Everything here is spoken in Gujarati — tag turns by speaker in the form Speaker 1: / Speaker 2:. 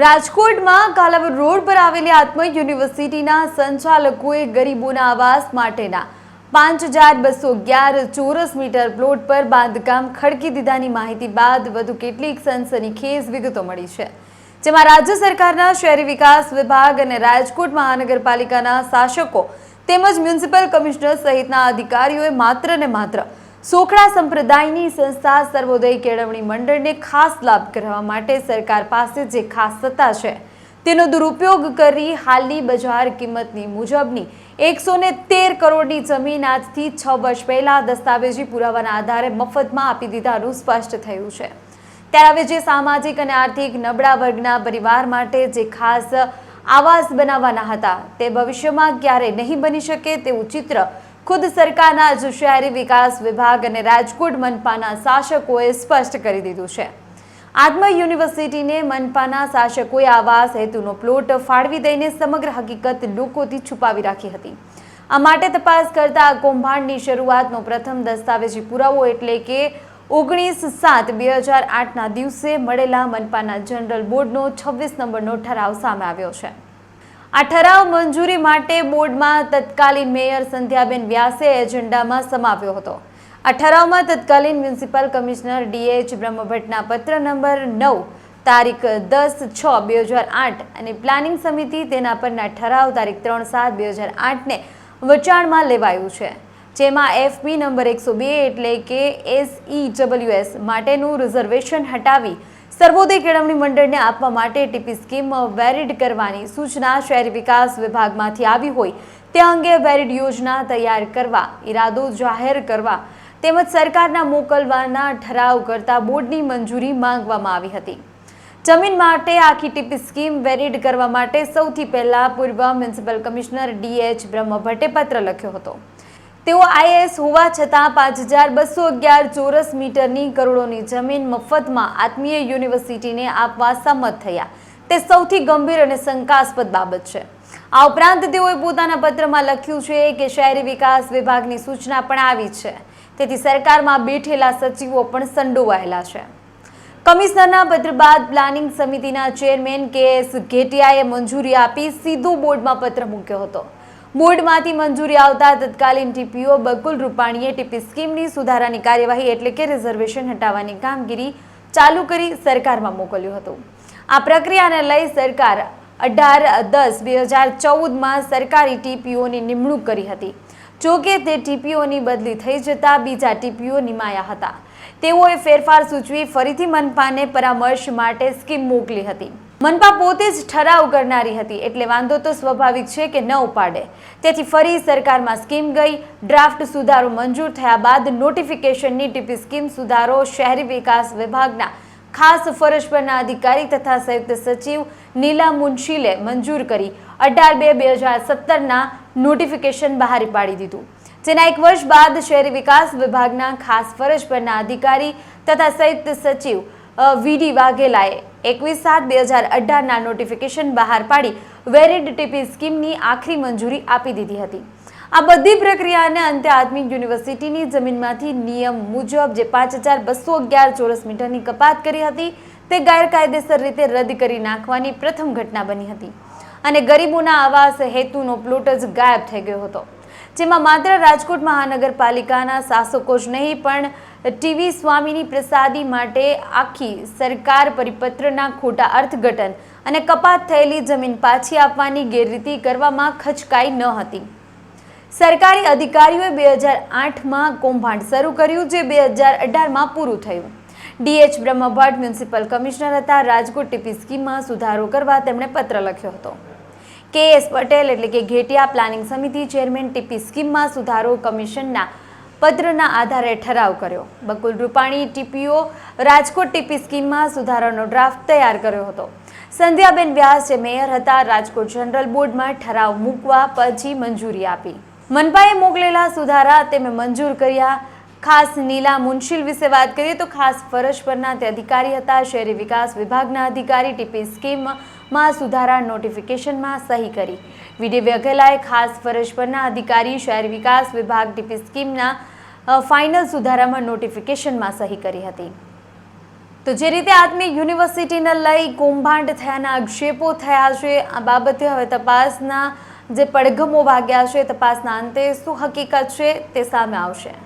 Speaker 1: રાજકોટમાં કાલાવડ રોડ પર આવેલી આત્મ યુનિવર્સિટીના સંચાલકોએ ગરીબોના આવાસ માટેના પાંચ હજાર બસો અગિયાર ચોરસ મીટર પ્લોટ પર બાંધકામ ખડકી દીધાની માહિતી બાદ વધુ કેટલીક સનસનીખેજ વિગતો મળી છે. જેમાં રાજ્ય સરકારના શહેરી વિકાસ વિભાગ અને રાજકોટ મહાનગરપાલિકાના શાસકો તેમજ મ્યુનિસિપલ કમિશનર સહિતના અધિકારીઓએ માત્ર ને માત્ર સોખડા સંપ્રદાયની સંસ્થા સર્વોદય કેળવણી મંડળને ખાસ લાભ કરવા માટે સરકાર પાસે જે ખાસ સત્તા છે, તેનો દુરુપયોગ કરી હાલની બજાર કિંમતની મુજબની એકસો તેર કરોડની જમીન આજથી છ વર્ષ પહેલા દસ્તાવેજી પુરાવાના આધારે મફતમાં આપી દીધાનું સ્પષ્ટ થયું છે. ત્યારે હવે જે સામાજિક અને આર્થિક નબળા વર્ગના પરિવાર માટે જે ખાસ આવાસ બનાવવાના હતા, તે ભવિષ્યમાં ક્યારે નહીં બની શકે તેવું ચિત્ર ખુદ સરકારના જ શહેરી વિકાસ વિભાગ અને રાજકોટ મનપાના શાસકોએ સ્પષ્ટ કરી દીધું છે. આત્મા યુનિવર્સિટીને મનપાના શાસકોએ આવાસ હેતુનો પ્લોટ ફાળવી દઈને સમગ્ર હકીકત લોકોથી છુપાવી રાખી હતી. આ માટે તપાસ કરતા કૌભાંડની શરૂઆતનો પ્રથમ દસ્તાવેજી પુરાવો એટલે કે ઓગણીસ સાત બે હજાર આઠના દિવસે મળેલા મનપાના જનરલ બોર્ડનો છવ્વીસ નંબરનો ઠરાવ સામે આવ્યો છે. આ ઠરાવ મંજૂરી માટે બોર્ડમાં તત્કાલીન મેયર સંધ્યાબેન વ્યાસે એજન્ડામાં સમાવ્યો હતો. આ ઠરાવમાં તત્કાલીન મ્યુનિસિપલ કમિશનર ડીએચ બ્રહ્મભટ્ટના પત્ર નંબર નવ, તારીખ દસ છ, બે હજાર આઠ અને પ્લાનિંગ સમિતિ તેના પરના ઠરાવ તારીખ ત્રણ સાત, બે હજાર આઠને વચાણમાં લેવાયું છે. જેમાં એફબી નંબર એકસો બે એટલે કે એસઈ ડબલ્યુએસ માટેનું રિઝર્વેશન હટાવી સર્વોદય કેળવણી મંડળને આપવા માટે ટીપી સ્કીમ વેરિડ કરવાની સૂચના શહેરી વિકાસ વિભાગમાંથી આવી હોય તે અંગે વેરિડ યોજના તૈયાર કરવા, ઈરાદો જાહેર કરવા તેમજ સરકારના મોકલવાના ઠરાવ કરતા બોર્ડની મંજૂરી માંગવામાં આવી હતી. જમીન માટે આખી ટીપી સ્કીમ વેરિડ કરવા માટે સૌથી પહેલા પૂર્વ મ્યુનિસિપલ કમિશનર ડીએચ બ્રહ્મભટ્ટે પત્ર લખ્યો હતો. તેઓ આઈએએસ હોવા છતાં પાંચ હજાર બસો અગિયાર ચોરસ મીટરની કરોડોની જમીન મફતમાં આત્મીય યુનિવર્સિટીને આપવા સંમત થયા. તે સૌથી ગંભીર અને શંકાસ્પદ બાબત છે. આ ઉપરાંત તેઓએ પોતાના પત્રમાં લખ્યું છે કે શહેરી વિકાસ વિભાગની સૂચના પણ આવી છે. તેથી સરકારમાં બેઠેલા સચિવો પણ સંડોવાયેલા છે. કમિશનરના પત્ર બાદ પ્લાનિંગ સમિતિના ચેરમેન કે એસ ઘેટિયાએ મંજૂરી આપી સીધું બોર્ડમાં પત્ર મૂક્યો હતો. બોર્ડમાંથી મંજૂરી આવતા તત્કાલીન ટીપીઓ બકુલ રૂપાણીએ ટીપી સ્કીમની સુધારાની કાર્યવાહી એટલે કે રિઝર્વેશન હટાવવાની કામગીરી ચાલુ કરી સરકારમાં મોકલ્યું હતું. આ પ્રક્રિયાને લઈ સરકાર અઢાર દસ બે હજાર ચૌદમાં સરકારી ટીપીઓની નિમણૂક કરી હતી. જોકે તે ટીપીઓની બદલી થઈ જતા બીજા ટીપીઓ નિમાયા હતા. તેઓએ ફેરફાર સૂચવી ફરીથી મનપાને પરામર્શ માટે સ્કીમ મોકલી હતી. મનપા પોતે જ ઠરાવ કરનારી હતી એટલે વાંધો તો સ્વાભાવિક છે કે ન ઉપાડે. તેથી ફરી સરકારમાં સ્કીમ ગઈ. ડ્રાફ્ટ સુધારો મંજૂર થયા બાદ નોટિફિકેશનની ટીપી સ્કીમ સુધારો શહેરી વિકાસ વિભાગના ખાસ ફરજ પરના અધિકારી તથા સંયુક્ત સચિવ નીલા મુનશીલે મંજૂર કરી. અઢાર બે બે હજાર સત્તરના નોટિફિકેશન બહાર પાડી દીધું. જેના એક વર્ષ બાદ શહેરી વિકાસ વિભાગના ખાસ ફરજ પરના અધિકારી તથા સંયુક્ત સચિવ વીડી વાઘેલાએ એકવીસ સાત બે હજાર અઢારના નોટિફિકેશન બહાર પાડી વેરિડ ટીપી સ્કીમની આખરી મંજૂરી આપી દીધી હતી. આ બધી પ્રક્રિયાને અંતે આત્મિક યુનિવર્સિટીની જમીનમાંથી નિયમ મુજબ જે પાંચ હજાર બસો અગિયાર ચોરસ મીટરની કપાત કરી હતી, તે ગેરકાયદેસર રીતે રદ કરી નાખવાની પ્રથમ ઘટના બની હતી. અને ગરીબોના આવાસ હેતુનો પ્લોટ જ ગાયબ થઈ ગયો હતો. જેમાં માત્ર રાજકોટ મહાનગરપાલિકાના શાસકો જ નહીં, પણ ટીવી સ્વામીની પ્રસાદી માટે આખી સરકાર પરિપત્રના ખોટા અર્થઘટન અને કપાત થયેલી જમીન પાછી આપવાની ગેરરીતિ કરવામાં ખચકાઈ ન હતી. સરકારી અધિકારીઓએ બે હજાર આઠમાં કૌભાંડ શરૂ કર્યું, જે બે હજાર અઢારમાં પૂરું થયું. ડીએચ બ્રહ્મભટ્ટ મ્યુનિસિપલ કમિશનર હતા. રાજકોટ ટીપી સ્કીમમાં સુધારો કરવા તેમણે પત્ર લખ્યો હતો. કે એસ પટેલ એટલે કે ઘેટિયા પ્લાનિંગ સમિતિ ચેરમેન ટીપી સ્કીમમાં સુધારો કમિશનના પત્રના આધારે ઠરાવ કર્યો. બકુલ રૂપાણી ટીપીઓ રાજકોટ ટીપી સ્કીમમાં સુધારાનો ડ્રાફ્ટ તૈયાર કર્યો હતો. સંધ્યાબેન વ્યાસ, જે મેયર હતા, રાજકોટ જનરલ બોર્ડમાં ઠરાવ મૂકવા પછી મંજૂરી આપી. મનપાએ મોકલેલા સુધારા તેમે મંજૂર કર્યા. ખાસ નીલા મુનશીલ વિશે વાત કરીએ તો ખાસ ફરજ પરના તે અધિકારી હતા. શહેરી વિકાસ વિભાગના અધિકારી ટીપી સ્કીમમાં સુધારા નોટિફિકેશનમાં સહી કરી. વિડે વઘેલાએ ખાસ ફરજ પરના અધિકારી, શહેર વિકાસ વિભાગ ડીપી સ્કીમના ફાઇનલ સુધારામાં નોટિફિકેશનમાં સહી કરી હતી. તો જે રીતે આત્મિક યુનિવર્સિટીને લઈ કૌભાંડ થયાના આક્ષેપો થયા છે, આ બાબતે હવે તપાસના જે પડઘમો વાગ્યા છે, તપાસના અંતે શું હકીકત છે તે સામે આવશે.